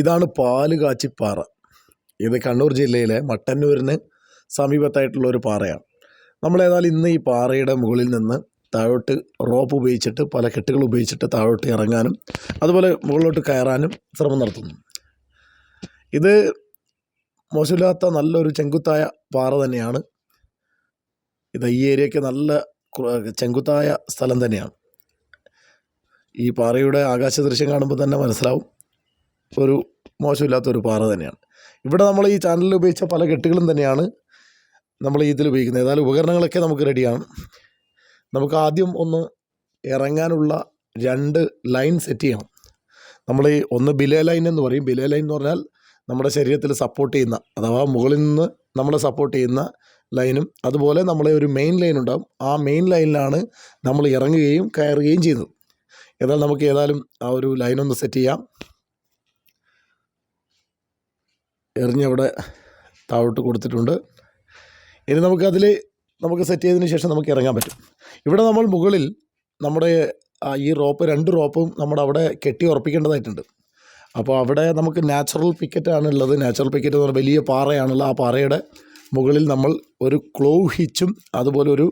ഇതാണ് പാൽ പാറ. ഇത് കണ്ണൂർ ജില്ലയിലെ മട്ടന്നൂരിന് സമീപത്തായിട്ടുള്ള ഒരു പാറയാണ്. നമ്മൾ ഏതായാലും ഇന്ന് ഈ പാറയുടെ മുകളിൽ നിന്ന് താഴോട്ട് റോപ്പ് ഉപയോഗിച്ചിട്ട് പല കെട്ടുകൾ ഉപയോഗിച്ചിട്ട് താഴോട്ട് ഇറങ്ങാനും അതുപോലെ മുകളിലോട്ട് കയറാനും ശ്രമം നടത്തുന്നു. ഇത് മോശമില്ലാത്ത നല്ലൊരു ചെങ്കുത്തായ പാറ തന്നെയാണ്. ഇത് ഈ ഏരിയയ്ക്ക് നല്ല ചെങ്കുത്തായ സ്ഥലം തന്നെയാണ്. ഈ പാറയുടെ ആകാശ ദൃശ്യം കാണുമ്പോൾ തന്നെ മനസ്സിലാവും. ഒരു മോശമില്ലാത്തൊരു പാറ തന്നെയാണ്. ഇവിടെ നമ്മൾ ഈ ചാനലിൽ ഉപയോഗിച്ച പല കെട്ടുകളും തന്നെയാണ് നമ്മൾ ഇതിൽ ഉപയോഗിക്കുന്നത്. ഏതായാലും ഉപകരണങ്ങളൊക്കെ നമുക്ക് റെഡിയാണ് നമുക്ക് ആദ്യം ഒന്ന് ഇറങ്ങാനുള്ള രണ്ട് ലൈൻ സെറ്റ് ചെയ്യണം. നമ്മൾ ഈ ഒന്ന് ബിലേ ലൈൻ എന്ന് പറയും. ബിലേ ലൈൻ എന്ന് പറഞ്ഞാൽ നമ്മുടെ ശരീരത്തിൽ സപ്പോർട്ട് ചെയ്യുന്ന അഥവാ മുകളിൽ നിന്ന് നമ്മളെ സപ്പോർട്ട് ചെയ്യുന്ന ലൈനും അതുപോലെ നമ്മളെ ഒരു മെയിൻ ലൈൻ ഉണ്ടാകും ആ മെയിൻ ലൈനിലാണ് നമ്മൾ ഇറങ്ങുകയും കയറുകയും ചെയ്യുന്നത്. എന്നാൽ നമുക്ക് ഏതായാലും ആ ഒരു ലൈനൊന്ന് സെറ്റ് ചെയ്യാം. എറിഞ്ഞവിടെ താഴോട്ട് കൊടുത്തിട്ടുണ്ട്. ഇനി നമുക്കതിൽ നമുക്ക് സെറ്റ് ചെയ്തതിന് ശേഷം നമുക്ക് ഇറങ്ങാൻ പറ്റും. ഇവിടെ നമ്മൾ മുകളിൽ നമ്മുടെ ഈ റോപ്പ് രണ്ട് റോപ്പും നമ്മുടെ അവിടെ കെട്ടി ഉറപ്പിക്കേണ്ടതായിട്ടുണ്ട്. അപ്പോൾ അവിടെ നമുക്ക് നാച്ചുറൽ പിക്കറ്റാണ് ഉള്ളത്. നാച്ചുറൽ പിക്കറ്റ് എന്ന് പറഞ്ഞാൽ വലിയ പാറയാണുള്ളത്. ആ പാറയുടെ മുകളിൽ നമ്മൾ ഒരു ക്ലോ ഹിച്ചും അതുപോലെ ഒരു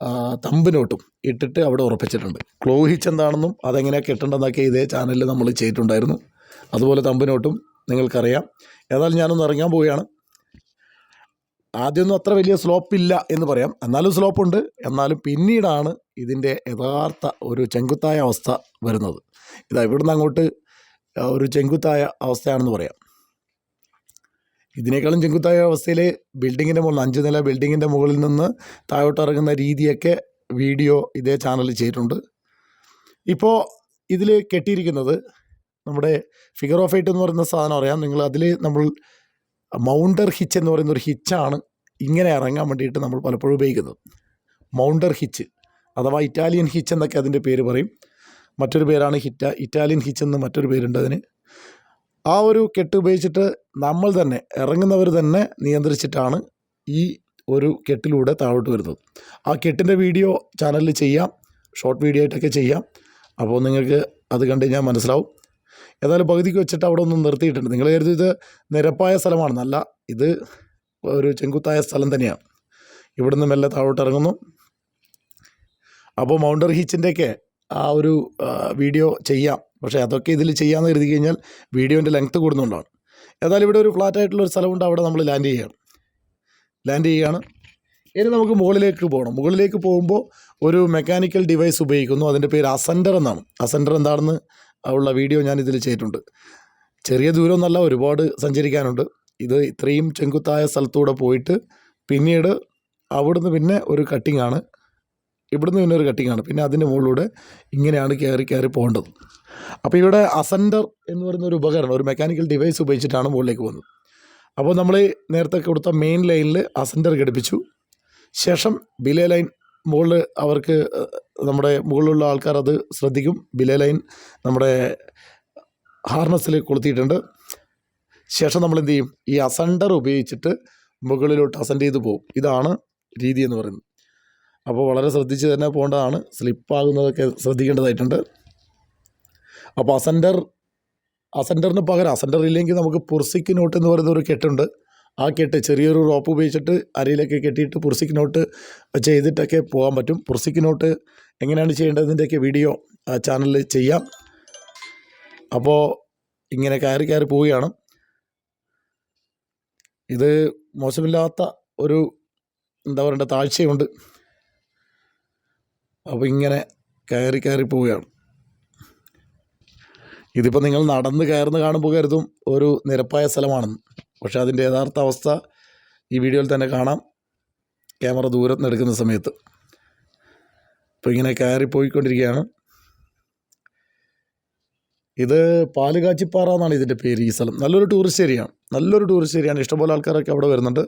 ആ, തമ്പ് നോട്ടും ഇട്ടിട്ട് അവിടെ ഉറപ്പിച്ചിട്ടുണ്ട്. ക്ലോ ഹിച്ച് എന്താണെന്നും അതെങ്ങനെയാണ് കെട്ടേണ്ടതെന്നൊക്കെ ഇതേ ചാനലിൽ നമ്മൾ ചെയ്തിട്ടുണ്ടായിരുന്നു. അതുപോലെ തമ്പ് നോട്ടും നിങ്ങൾക്കറിയാം. ഏതായാലും ഞാനൊന്ന് ഇറങ്ങാൻ പോവുകയാണ്. ആദ്യമൊന്നും അത്ര വലിയ സ്ലോപ്പ് ഇല്ല എന്ന് പറയാം. എന്നാലും സ്ലോപ്പുണ്ട് എന്നാലും പിന്നീടാണ് ഇതിന്റെ യഥാർത്ഥ ഒരു ചെങ്കുത്തായ അവസ്ഥ വരുന്നത്. ഇതാ ഇവിടുന്ന് അങ്ങോട്ട് ഒരു ചെങ്കുത്തായ അവസ്ഥയാണെന്ന് പറയാം. ഇതിനേക്കാളും ചെങ്കുത്തായ അവസ്ഥയിൽ ബിൽഡിങ്ങിന്റെ മുകളിൽ അഞ്ച് നില ബിൽഡിങ്ങിന്റെ മുകളിൽ നിന്ന് താഴോട്ട് ഇറങ്ങുന്ന രീതിയൊക്കെ വീഡിയോ ഇതേ ചാനലിൽ ചെയ്തിട്ടുണ്ട്. ഇപ്പോൾ ഇതിൽ കെട്ടിയിരിക്കുന്നത് നമ്മുടെ ഫിഗർ ഓഫ് എയ്റ്റ് എന്ന് പറയുന്ന സാധനം അറിയാം. നിങ്ങൾ അതിൽ നമ്മൾ മൗണ്ടർ ഹിച്ച് എന്ന് പറയുന്ന ഒരു ഹിച്ചാണ് ഇങ്ങനെ ഇറങ്ങാൻ വേണ്ടിയിട്ട് നമ്മൾ പലപ്പോഴും ഉപയോഗിക്കുന്നത്. മൗണ്ടർ ഹിച്ച് അഥവാ ഇറ്റാലിയൻ ഹിച്ച് എന്നൊക്കെ അതിന്റെ പേര് പറയും. മറ്റൊരു പേരാണ് ഹിറ്റ ഇറ്റാലിയൻ ഹിച്ച് എന്ന് മറ്റൊരു പേരുണ്ട് അതിന്. ആ ഒരു കെട്ട് ഉപയോഗിച്ചിട്ട് നമ്മൾ തന്നെ ഇറങ്ങുന്നവർ തന്നെ നിയന്ത്രിച്ചിട്ടാണ് ഈ ഒരു കെട്ടിലൂടെ താഴോട്ട് വരുന്നത്. ആ കെട്ടിന്റെ വീഡിയോ ചാനലിൽ ചെയ്യാം ഷോർട്ട് വീഡിയോ ആയിട്ടൊക്കെ ചെയ്യാം. അപ്പോൾ നിങ്ങൾക്ക് അത് കണ്ടു കഴിഞ്ഞാൽ മനസ്സിലാവും. ഏതായാലും പകുതിക്ക് വെച്ചിട്ട് അവിടെ ഒന്ന് നിർത്തിയിട്ടുണ്ട്. നിങ്ങൾ കരുതി ഇത് നിരപ്പായ സ്ഥലമാണെന്നല്ല ഇത് ഒരു ചെങ്കുത്തായ സ്ഥലം തന്നെയാണ്. ഇവിടുന്ന് മെല്ലെ താഴോട്ട് ഇറങ്ങുന്നു. അപ്പോൾ മൗണ്ടർ ഹീച്ചിന്റെയൊക്കെ ആ ഒരു വീഡിയോ ചെയ്യാം. പക്ഷേ അതൊക്കെ ഇതിൽ ചെയ്യാമെന്ന് കരുതി കഴിഞ്ഞാൽ വീഡിയോന്റെ ലെങ്ത്ത് കൂടുന്നുണ്ടാണ് ഏതായാലും ഇവിടെ ഒരു ഫ്ലാറ്റ് ആയിട്ടുള്ള ഒരു സ്ഥലമുണ്ട്. അവിടെ നമ്മൾ ലാൻഡ് ചെയ്യുകയാണ്. ലാൻഡ് ചെയ്യുകയാണ്. ഇനി നമുക്ക് മുകളിലേക്ക് പോകണം. മുകളിലേക്ക് പോകുമ്പോൾ ഒരു മെക്കാനിക്കൽ ഡിവൈസ് ഉപയോഗിക്കുന്നു. അതിന്റെ പേര് അസെൻഡർ എന്നാണ്. അസെൻഡർ എന്താണെന്ന് ഉള്ള വീഡിയോ ഞാൻ ഇതിൽ ചെയ്തിട്ടുണ്ട്. ചെറിയ ദൂരം എന്നല്ല ഒരുപാട് സഞ്ചരിക്കാനുണ്ട്. ഇത് ഇത്രയും ചെങ്കുത്തായ സ്ഥലത്തൂടെ പോയിട്ട് പിന്നീട് അവിടുന്ന് പിന്നെ ഒരു കട്ടിംഗ് ആണ് ഇവിടുന്ന് പിന്നെ ഒരു കട്ടിംഗ് ആണ് പിന്നെ അതിന്റെ മുകളിലൂടെ ഇങ്ങനെയാണ് കയറി കയറി പോകേണ്ടത്. അപ്പോൾ ഇവിടെ അസൻഡർ എന്ന് പറയുന്ന ഒരു ഉപകരണം ഒരു മെക്കാനിക്കൽ ഡിവൈസ് ഉപയോഗിച്ചിട്ടാണ് മുകളിലേക്ക് പോകുന്നത്. അപ്പോൾ നമ്മൾ നേരത്തെ കൊടുത്ത മെയിൻ ലൈനിൽ അസൻഡർ ഘടിപ്പിച്ചു. ശേഷം ബിലേ ലൈൻ മുകളിൽ അവർക്ക് നമ്മുടെ മുകളിലുള്ള ആൾക്കാർ അത് ശ്രദ്ധിക്കും. ബിലേ ലൈൻ നമ്മുടെ ഹാർനസ്സിൽ കൊളുത്തിയിട്ടുണ്ട്. ശേഷം നമ്മൾ എന്ത് ചെയ്യും? ഈ അസൻഡർ ഉപയോഗിച്ചിട്ട് മുകളിലോട്ട് അസൻഡ് ചെയ്ത് പോകും ഇതാണ് രീതി എന്ന് പറയുന്നത്. അപ്പോൾ വളരെ ശ്രദ്ധിച്ച് തന്നെ പോകേണ്ടതാണ്. സ്ലിപ്പാകുന്നതൊക്കെ ശ്രദ്ധിക്കേണ്ടതായിട്ടുണ്ട്. അപ്പോൾ അസൻഡർ അസൻഡറിന് പകരം അസൻഡർ ഇല്ലെങ്കിൽ നമുക്ക് പുർസിക്ക് നോട്ട് എന്ന് പറയുന്ന ഒരു കെട്ടുണ്ട്. ആ കെട്ട് ചെറിയൊരു റോപ്പ് ഉപയോഗിച്ചിട്ട് അരയിലൊക്കെ കെട്ടിയിട്ട് പുർസിക്ക് നോട്ട് ചെയ്തിട്ടൊക്കെ പോകാൻ പറ്റും. പുർസിക്ക് നോട്ട് എങ്ങനെയാണ് ചെയ്യേണ്ടതിന്റെയൊക്കെ വീഡിയോ ചാനലിൽ ചെയ്യാം. അപ്പോൾ ഇങ്ങനെ കയറി കയറി പോവുകയാണ്. ഇത് മോശമില്ലാത്ത ഒരു എന്താ പറയണ്ട താഴ്ചയുണ്ട്. അപ്പോൾ ഇങ്ങനെ കയറി കയറി പോവുകയാണ്. ഇതിപ്പോൾ നിങ്ങൾ നടന്ന് കയറുന്ന കാണുമ്പോൾ കരുതും ഒരു നിരപ്പായ സ്ഥലമാണെന്ന്. പക്ഷേ അതിന്റെ യഥാർത്ഥ അവസ്ഥ ഈ വീഡിയോയിൽ തന്നെ കാണാം. ക്യാമറ ദൂരത്ത് നിന്ന് എടുക്കുന്ന സമയത്ത്. ഇപ്പോൾ ഇങ്ങനെ കയറി പോയിക്കൊണ്ടിരിക്കുകയാണ് ഇത് പാലുകാച്ചിപ്പാറ എന്നാണ് ഇതിന്റെ പേര് ഈ സ്ഥലം. നല്ലൊരു ടൂറിസ്റ്റ് ഏരിയയാണ് നല്ലൊരു ടൂറിസ്റ്റ് ഏരിയയാണ് ഇഷ്ടംപോലെ ആൾക്കാരൊക്കെ അവിടെ വരുന്നുണ്ട്.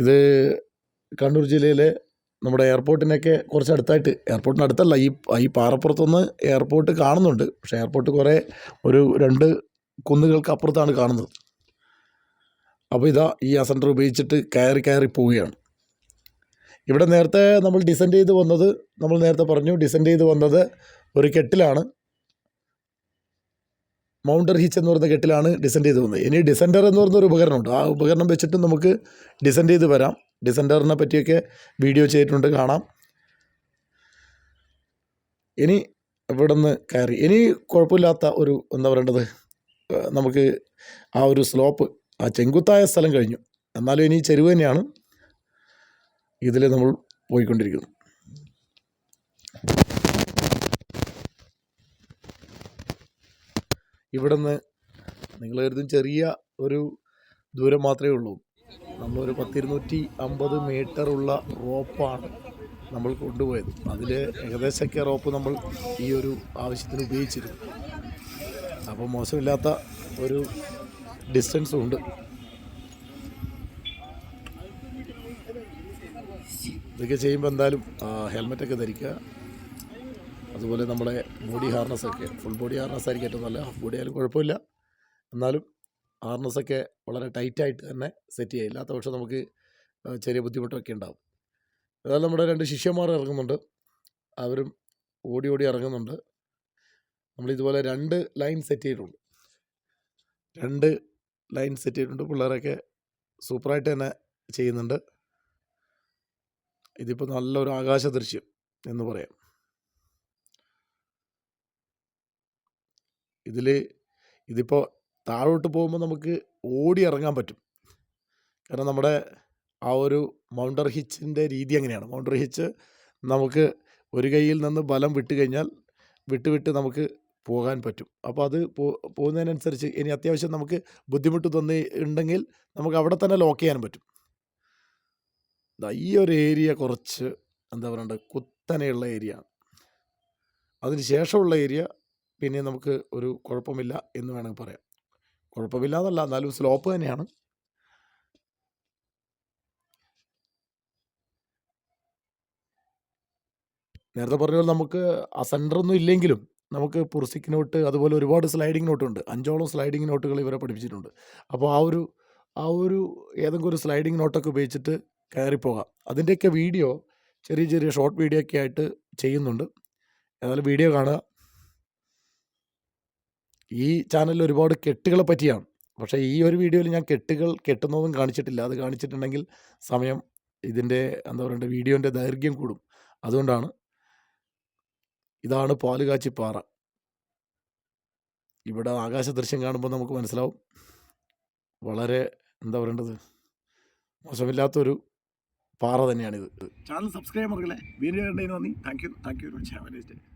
ഇത് കണ്ണൂർ ജില്ലയിലെ നമ്മുടെ എയർപോർട്ടിനൊക്കെ കുറച്ച് അടുത്തായിട്ട് എയർപോർട്ടിന് അടുത്തല്ല ഈ ഈ പാറപ്പുറത്തുനിന്ന് എയർപോർട്ട് കാണുന്നുണ്ട്. പക്ഷേ എയർപോർട്ട് കുറേ ഒരു രണ്ട് കുന്നുകൾക്ക് അപ്പുറത്താണ് കാണുന്നത്. അപ്പോൾ ഇതാ ഈ അസൻഡർ ഉപയോഗിച്ചിട്ട് കയറി കയറി പോവുകയാണ്. ഇവിടെ നേരത്തെ നമ്മൾ ഡിസെൻഡ് ചെയ്ത് വന്നത് നമ്മൾ നേരത്തെ പറഞ്ഞു ഡിസെൻഡ് ചെയ്ത് വന്നത് ഒരു കെട്ടിലാണ്. മൗണ്ടർ ഹിച്ച് എന്ന് പറയുന്ന കെട്ടിലാണ് ഡിസെൻഡ് ചെയ്ത് വന്നത്. ഇനി ഡിസെൻഡർ എന്ന് പറയുന്ന ഒരു ഉപകരണമുണ്ട്. ആ ഉപകരണം വെച്ചിട്ട് നമുക്ക് ഡിസെൻഡ് ചെയ്ത് വരാം. ഡിസെൻഡറിനെ പറ്റിയൊക്കെ വീഡിയോ ചെയ്തിട്ടുണ്ട് കാണാം. ഇനി ഇവിടെ നിന്ന് കയറി. ഇനി കുഴപ്പമില്ലാത്ത ഒരു എന്താ പറയേണ്ടത്? നമുക്ക് ആ ഒരു സ്ലോപ്പ് ആ ചെങ്കുത്തായ സ്ഥലം കഴിഞ്ഞു. എന്നാലും ഇനി ചെരുവ് തന്നെയാണ് ഇതിൽ നമ്മൾ പോയിക്കൊണ്ടിരിക്കുന്നത്. ഇവിടെ നിന്ന് നിങ്ങൾ കരുതും ചെറിയ ഒരു ദൂരം മാത്രമേ ഉള്ളൂ. നമ്മളൊരു പത്തിരുന്നൂറ്റി അമ്പത് മീറ്ററുള്ള റോപ്പാണ് നമ്മൾ കൊണ്ടുപോയത്. അതിൽ ഏകദേശമൊക്കെ റോപ്പ് നമ്മൾ ഈ ഒരു ആവശ്യത്തിന് ഉപയോഗിച്ചിരുന്നു. അപ്പോൾ മോശമില്ലാത്ത ഒരു ഡിസ്റ്റൻസും ഉണ്ട്. ഇതൊക്കെ ചെയ്യുമ്പോൾ എന്തായാലും ഹെൽമെറ്റൊക്കെ ധരിക്കുക. അതുപോലെ നമ്മുടെ ബോഡി ഹാർനസ്സൊക്കെ ഫുൾ ബോഡി ഹാർനസ് ആയിരിക്കും ഏറ്റവും നല്ല ഹാഫ് ബോഡി ആയാലും കുഴപ്പമില്ല. എന്നാലും ഹാർനസ്സൊക്കെ വളരെ ടൈറ്റായിട്ട് തന്നെ സെറ്റ് ചെയ്യുക. ഇല്ലാത്ത പക്ഷം നമുക്ക് ചെറിയ ബുദ്ധിമുട്ടൊക്കെ ഉണ്ടാവും. ഏതായാലും നമ്മുടെ രണ്ട് ശിഷ്യന്മാർ ഇറങ്ങുന്നുണ്ട്. അവരും ഓടി ഓടി ഇറങ്ങുന്നുണ്ട്. നമ്മളിതുപോലെ രണ്ട് ലൈൻ സെറ്റ് ചെയ്തിട്ടുണ്ട്. രണ്ട് ലൈൻ സെറ്റ് ചെയ്തിട്ടുണ്ട്. പിള്ളേരൊക്കെ സൂപ്പറായിട്ട് തന്നെ ചെയ്യുന്നുണ്ട്. ഇതിപ്പോൾ നല്ലൊരു ആകാശ ദൃശ്യം എന്ന് പറയാം. ഇതിൽ ഇതിപ്പോൾ താഴോട്ട് പോകുമ്പോൾ നമുക്ക് ഓടി ഇറങ്ങാൻ പറ്റും. കാരണം നമ്മുടെ ആ ഒരു മൗണ്ടർ ഹിച്ചിന്റെ രീതി അങ്ങനെയാണ്. മൗണ്ടർ ഹിച്ച് നമുക്ക് ഒരു കയ്യിൽ നിന്ന് ബലം വിട്ട് കഴിഞ്ഞാൽ വിട്ട് വിട്ട് നമുക്ക് പോകാൻ പറ്റും. അപ്പോൾ അത് പോ പോകുന്നതിനനുസരിച്ച് ഇനി അത്യാവശ്യം നമുക്ക് ബുദ്ധിമുട്ട് തോന്നി ഉണ്ടെങ്കിൽ നമുക്ക് അവിടെ തന്നെ ലോക്ക് ചെയ്യാൻ പറ്റും. ഈ ഒരു ഏരിയ കുറച്ച് എന്താ പറയണ്ടത് കുത്തനെയുള്ള ഏരിയ ആണ്. അതിന് ശേഷമുള്ള ഏരിയ പിന്നെ നമുക്ക് ഒരു കുഴപ്പമില്ല എന്ന് വേണമെങ്കിൽ പറയാം. കുഴപ്പമില്ല എന്നല്ല എന്നാലും സ്ലോപ്പ് തന്നെയാണ്. നേരത്തെ പറഞ്ഞ പോലെ നമുക്ക് ആ സെന്ററൊന്നും ഇല്ലെങ്കിലും നമുക്ക് പുർസിക് നോട്ട് അതുപോലെ ഒരുപാട് സ്ലൈഡിങ് നോട്ടുണ്ട് അഞ്ചോളം സ്ലൈഡിംഗ് നോട്ടുകൾ ഇവരെ പഠിപ്പിച്ചിട്ടുണ്ട്. അപ്പോൾ ആ ഒരു ആ ഒരു ഏതെങ്കിലും ഒരു സ്ലൈഡിങ് നോട്ടൊക്കെ ഉപയോഗിച്ചിട്ട് കയറിപ്പോകാം അതിന്റെയൊക്കെ വീഡിയോ ചെറിയ ചെറിയ ഷോർട്ട് വീഡിയോ ഒക്കെ ആയിട്ട് ചെയ്യുന്നുണ്ട്. ഏതായാലും വീഡിയോ കാണുക. ഈ ചാനലിൽ ഒരുപാട് കെട്ടുകളെ പറ്റിയാണ്. പക്ഷേ ഈ ഒരു വീഡിയോയിൽ ഞാൻ കെട്ടുകൾ കെട്ടുന്നതും കാണിച്ചിട്ടില്ല. അത് കാണിച്ചിട്ടുണ്ടെങ്കിൽ സമയം ഇതിന്റെ എന്താ പറയുക വീഡിയോന്റെ ദൈർഘ്യം കൂടും. അതുകൊണ്ടാണ് ഇതാണ് പാലുകാച്ചി പാറ. ഇവിടെ ആകാശ ദൃശ്യം കാണുമ്പോൾ നമുക്ക് മനസ്സിലാവും. വളരെ എന്താ പറയേണ്ടത്? മോശമില്ലാത്തൊരു പാറ തന്നെയാണിത്. ചാനൽ സബ്സ്ക്രൈബ് മക്കളെ കണ്ടതിന് നന്ദി. Thank you. Thank you. Very much have a nice day